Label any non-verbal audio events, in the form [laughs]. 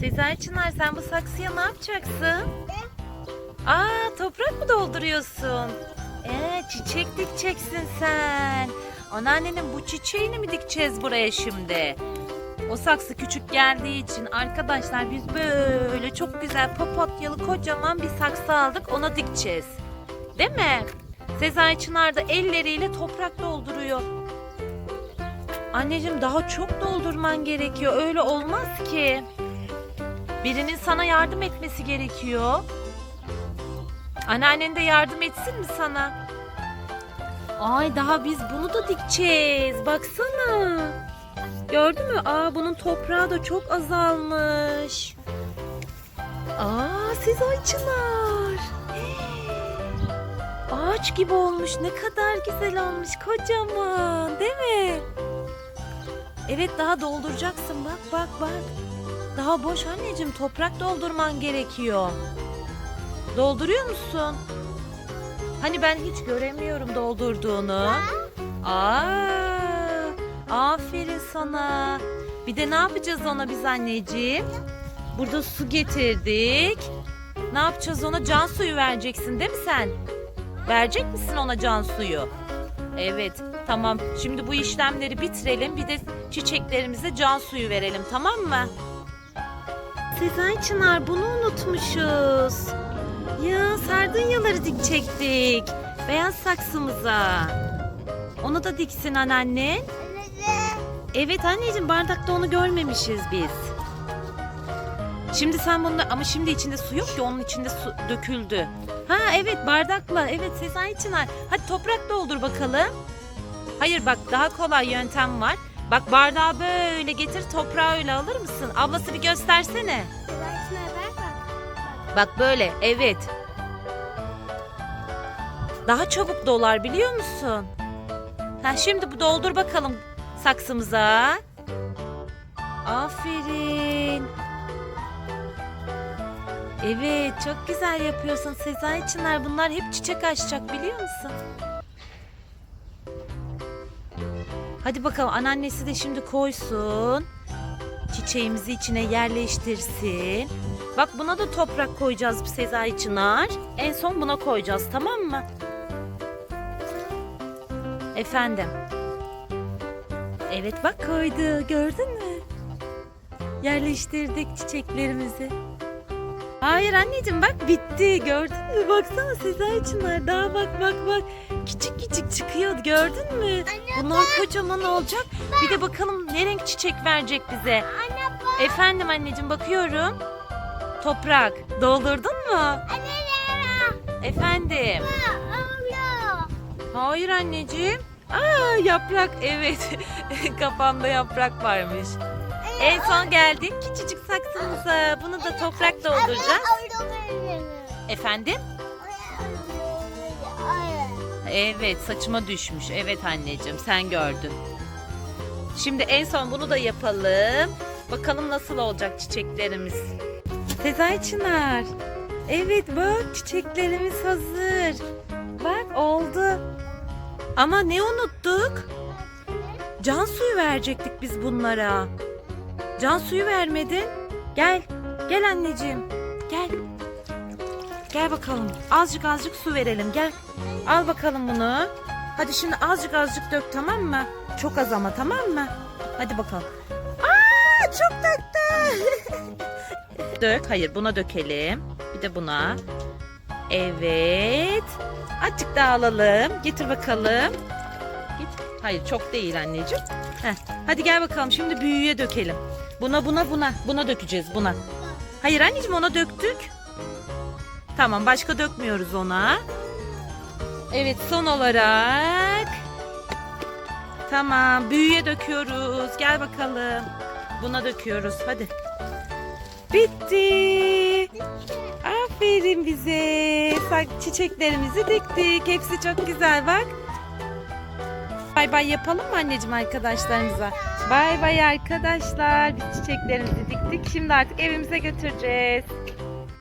Sezai Çınar sen bu saksıya ne yapacaksın? Aa toprak mı dolduruyorsun? Ee çiçek dikeceksin sen. Anneannenin bu çiçeğini mi dikeceğiz buraya şimdi? O saksı küçük geldiği için arkadaşlar biz böyle çok güzel papatyalı kocaman bir saksı aldık ona dikeceğiz. Değil mi? Sezai Çınar da elleriyle toprak dolduruyor. Anneciğim daha çok doldurman gerekiyor. Öyle olmaz ki. Birinin sana yardım etmesi gerekiyor. Anneannen de yardım etsin mi sana? Ay daha biz bunu da dikeceğiz. Baksana. Gördün mü? Aa bunun toprağı da çok azalmış. Aa Sezai Çınar. [gasps] Ağaç gibi olmuş. Ne kadar güzel olmuş. Kocaman. Değil mi? Evet daha dolduracaksın. Bak bak bak. Daha boş anneciğim. Toprak doldurman gerekiyor. Dolduruyor musun? Hani ben hiç göremiyorum doldurduğunu. Aa, aferin sana. Bir de ne yapacağız ona biz anneciğim? Burada su getirdik. Ne yapacağız ona? Can suyu vereceksin değil mi sen? Verecek misin ona can suyu? Evet, tamam. Şimdi bu işlemleri bitirelim. Bir de çiçeklerimize can suyu verelim, tamam mı? Sezai Çınar bunu unutmuşuz. Ya sardunyaları dikecektik. Beyaz saksımıza. Onu da diksin anneannen. Evet anneciğim bardakta onu görmemişiz biz. Şimdi sen bunu ama şimdi içinde su yok ki onun içinde su döküldü. Ha evet bardakla evet Sezai Çınar. Hadi toprak doldur bakalım. Hayır bak daha kolay yöntem var. Bak bardağı böyle getir toprağı öyle alır mısın? Ablası bir göstersene. Bak böyle evet. Daha çabuk dolar biliyor musun? Ha şimdi bu doldur bakalım saksımıza. Aferin. Evet çok güzel yapıyorsun Sezai Çınar. Bunlar hep çiçek açacak biliyor musun? Hadi bakalım anneannesi de şimdi koysun. Çiçeğimizi içine yerleştirsin. Bak buna da toprak koyacağız Sezai Çınar. En son buna koyacağız tamam mı? Efendim. Evet bak koydu gördün mü? Yerleştirdik çiçeklerimizi. Hayır anneciğim bak bitti gördün mü? Baksana Sezai Çınar daha bak bak bak. Küçük küçük çıkıyor gördün mü? Bunlar kocaman olacak. Bir de bakalım ne renk çiçek verecek bize. Efendim anneciğim bakıyorum. Toprak doldurdun mu? Efendim. Hayır anneciğim. Aa yaprak evet. [laughs] Kafamda yaprak varmış. En son geldik küçücük saksımıza. Bunu da toprak dolduracağız. Efendim? Evet saçıma düşmüş. Evet anneciğim sen gördün. Şimdi en son bunu da yapalım. Bakalım nasıl olacak çiçeklerimiz. Sezai Çınar. Evet bak çiçeklerimiz hazır. Bak oldu. Ama ne unuttuk? Can suyu verecektik biz bunlara. Can suyu vermedin. Gel. Gel anneciğim. Gel. Gel bakalım. Azıcık azıcık su verelim. Gel. Al bakalım bunu. Hadi şimdi azıcık azıcık dök tamam mı? Çok az ama tamam mı? Hadi bakalım. Aa çok döktü. [laughs] Dök. Hayır buna dökelim. Bir de buna. Evet. Azıcık daha alalım. Getir bakalım. Git. Hayır çok değil anneciğim. Heh. Hadi gel bakalım şimdi büyüğe dökelim. Buna buna buna. Buna dökeceğiz buna. Hayır anneciğim ona döktük. Tamam başka dökmüyoruz ona. Evet son olarak. Tamam büyüğe döküyoruz. Gel bakalım. Buna döküyoruz hadi. Bitti. Aferin bize. Bak çiçeklerimizi diktik. Hepsi çok güzel bak. Bay bay yapalım mı anneciğim arkadaşlarımıza? Bay bay arkadaşlar. Biz çiçeklerimizi diktik. Şimdi artık evimize götüreceğiz.